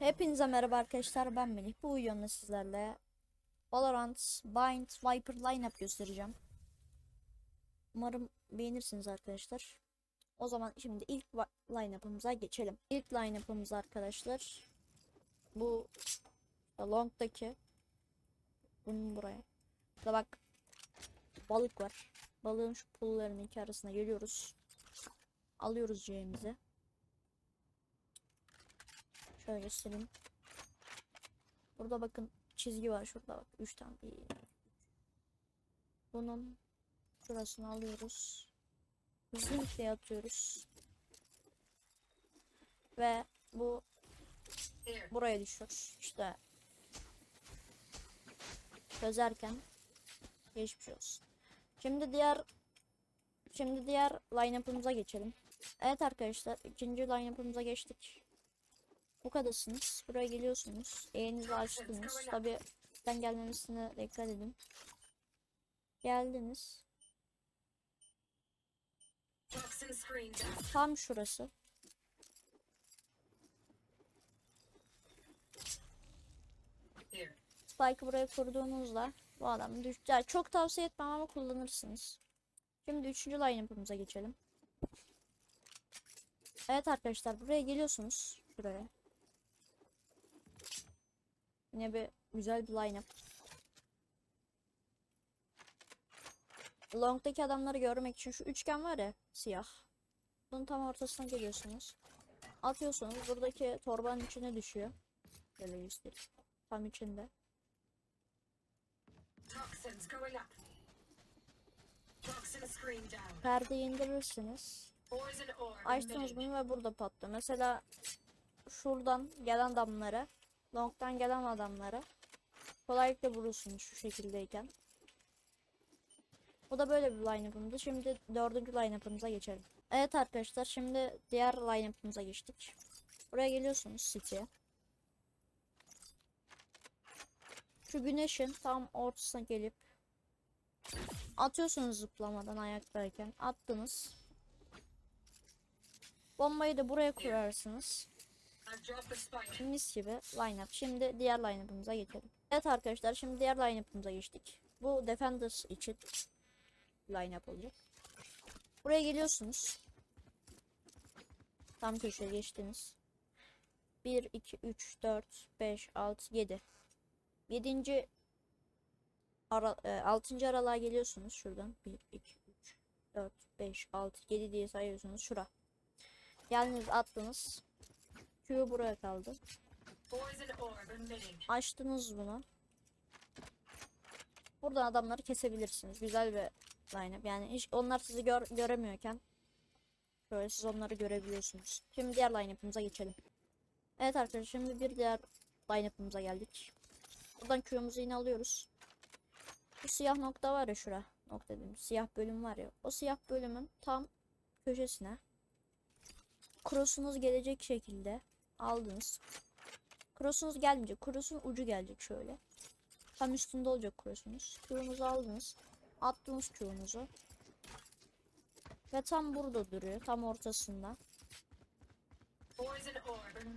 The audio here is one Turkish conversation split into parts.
Hepinize merhaba arkadaşlar ben Melih. Bu videomda sizlerle Valorant Bind Viper lineup göstereceğim. Umarım beğenirsiniz arkadaşlar. O zaman şimdi ilk lineup'ımıza geçelim. İlk lineup'ımız arkadaşlar bu long'daki bunun buraya. Burada bak balık var. Balığın şu pullarının iki arasına geliyoruz. Alıyoruz C'mizi. Şöyle göstereyim. Burada bakın çizgi var şurada bak 3 tane. Bir, Bunun şurasını alıyoruz. Zinkle atıyoruz. Ve bu buraya düşüyor. İşte çözerken geçmiş olsun. Şimdi diğer şimdi diğer line-up'ımıza geçelim. Evet arkadaşlar ikinci line-up'ımıza geçtik. Bu kadarsınız. Buraya geliyorsunuz. Eğinizi açtınız. Tabi ben gelmemesine dikkat edin. Geldiniz. Tam şurası. Spike'ı buraya kurduğunuzda bu adam düş... Yani çok tavsiye etmem ama kullanırsınız. Şimdi üçüncü line-up'ımıza geçelim. Evet arkadaşlar buraya geliyorsunuz. Buraya. Yine bir güzel bir line-up. Long'daki adamları görmek için şu üçgen var ya siyah. Bunun tam ortasına geliyorsunuz. Atıyorsunuz buradaki torbanın içine düşüyor. Böyle göstereyim. Tam içinde. Perdeyi indirirsiniz. Açtınız bunu ve burada patlıyor. Mesela şuradan gelen adamlara, long'dan gelen adamlara kolaylıkla vurursunuz şu şekildeyken. Bu da böyle bir line-up'ımdı. Şimdi dördüncü line-up'ımıza geçelim. Evet arkadaşlar şimdi diğer line-up'ımıza geçtik. Buraya geliyorsunuz City'ye. Şu güneşin tam ortasına gelip atıyorsunuz zıplamadan ayaktayken. Attınız. Bombayı da buraya kurarsınız. Mis gibi line-up. Şimdi diğer line-up'ımıza geçelim. Evet arkadaşlar şimdi diğer line-up'ımıza geçtik. Bu Defenders için line-up olacak. Buraya geliyorsunuz. Tam köşeye geçtiniz. 1, 2, 3, 4, 5, 6, 7. 7. Ara, e, 6. aralığa geliyorsunuz şuradan. 1, 2, 3, 4, 5, 6, 7 diye sayıyorsunuz. Şura. Geldiniz attınız. Q buraya kaldı. Açtınız bunu. Buradan adamları kesebilirsiniz. Güzel bir line Yani hiç onlar sizi gör, göremiyorken böyle siz onları görebiliyorsunuz. Şimdi diğer line-up'ımıza geçelim. Evet arkadaşlar şimdi bir diğer line-up'ımıza geldik. Buradan Q'muzu yine alıyoruz. Bu siyah nokta var ya şura. Nokta dedim. Siyah bölüm var ya. O siyah bölümün tam köşesine cross'unuz gelecek şekilde aldınız. Cross'unuz gelmeyecek. Cross'un ucu gelecek şöyle. Tam üstünde olacak cross'unuz. Q'nuzu aldınız. Attınız Q'nuzu. Ve tam burada duruyor. Tam ortasında.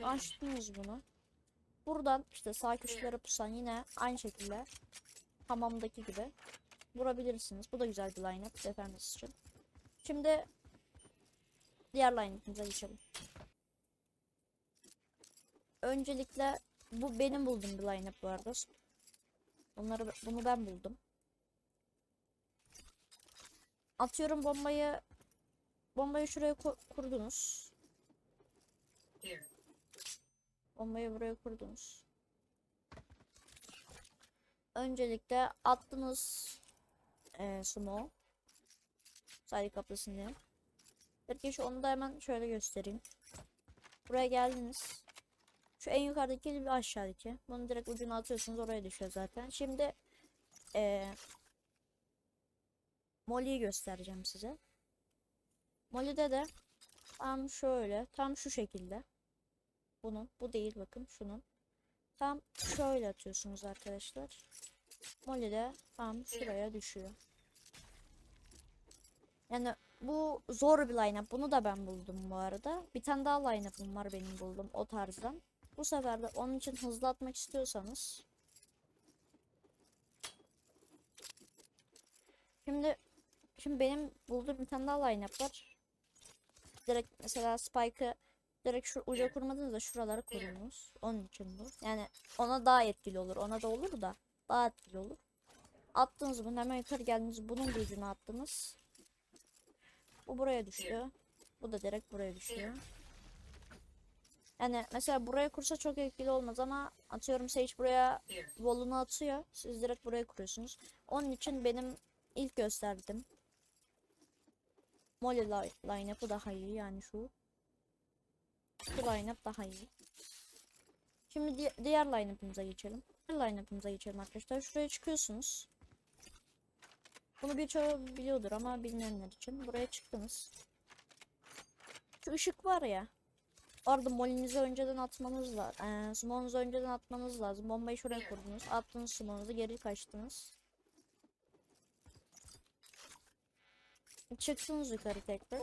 Açtınız bunu. Buradan işte sağ köşelere pusan yine aynı şekilde hamamdaki gibi vurabilirsiniz. Bu da güzel bir line-up için. Şimdi diğer line-up'ımıza geçelim. Öncelikle bu benim bulduğum bir line-up bu arada. Bunları bunu ben buldum. Atıyorum bombayı bombayı şuraya ku- kurdunuz. Bombayı buraya kurdunuz. Öncelikle attınız e, smoke. Sadece kaplasın diye. Peki şu onu da hemen şöyle göstereyim. Buraya geldiniz. Şu en yukarıdaki bir aşağıdaki. Bunu direkt ucuna atıyorsunuz oraya düşüyor zaten. Şimdi e, Molly'yi göstereceğim size. Molly'de de tam şöyle tam şu şekilde. Bunun. Bu değil bakın şunun. Tam şöyle atıyorsunuz arkadaşlar. Molly de tam şuraya düşüyor. Yani bu zor bir line-up. Bunu da ben buldum bu arada. Bir tane daha line-up'ım var benim buldum o tarzdan. Bu sefer de onun için hızlı atmak istiyorsanız Şimdi şimdi benim bulduğum bir tane daha line-up var. Direkt mesela Spike'ı direkt şu uca kurmadınız da şuralara kurunuz. Onun için bu. Yani ona daha etkili olur. Ona da olur da daha etkili olur. Attınız bunu hemen yukarı geldiniz. Bunun gücünü attınız. Bu buraya düşüyor. Bu da direkt buraya düşüyor. Yani mesela buraya kursa çok etkili olmaz ama atıyorum Sage buraya volunu atıyor. Siz direkt buraya kuruyorsunuz. Onun için benim ilk gösterdim. Molly li- line-up'ı daha iyi yani şu. Bu line-up daha iyi. Şimdi di- diğer line-up'ımıza geçelim. Diğer line-up'ımıza geçelim arkadaşlar. Şuraya çıkıyorsunuz. Bunu birçoğu biliyordur ama bilmeyenler için. Buraya çıktınız. Şu ışık var ya. Orada molinizi önceden atmanız lazım. Smoke'unuzu önceden atmanız lazım. Bombayı şuraya kurdunuz. Attınız smoke'unuzu geri kaçtınız. Çıktınız yukarı tekrar.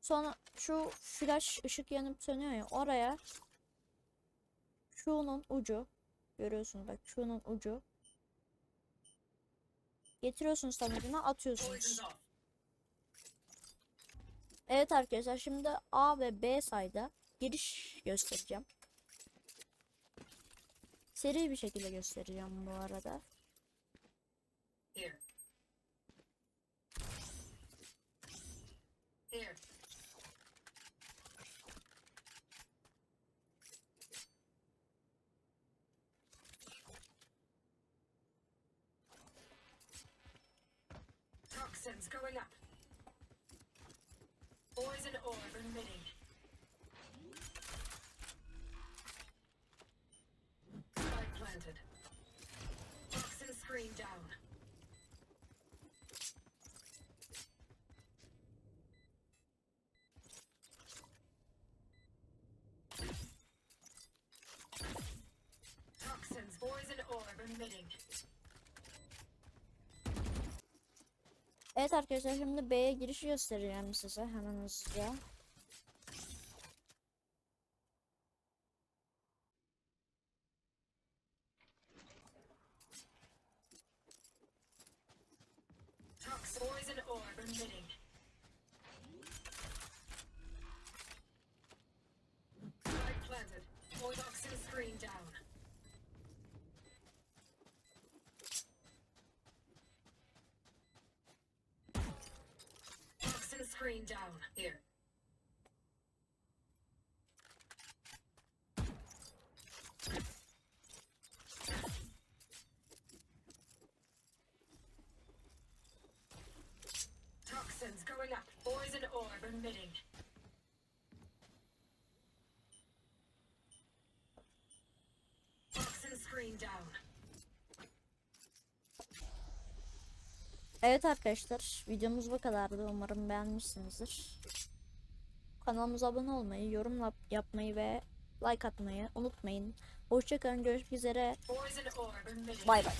Sonra şu flash ışık yanıp sönüyor ya oraya şunun ucu görüyorsunuz bak şunun ucu getiriyorsunuz tam atıyorsunuz. Evet arkadaşlar şimdi A ve B sayda giriş göstereceğim. Seri bir şekilde göstereceğim bu arada. Toxins going up. Poison orb emitting. Spike planted. Toxin screen down. Toxins, poison orb emitting. Evet arkadaşlar şimdi B'ye girişi göstereceğim size hemen hızlıca. Tox poison orb emitting. Down. Here. Toxins going up. Poison orb emitting. Evet arkadaşlar videomuz bu kadardı umarım beğenmişsinizdir. Kanalımıza abone olmayı, yorum yap- yapmayı ve like atmayı unutmayın. Hoşçakalın görüşmek üzere. Bay bay.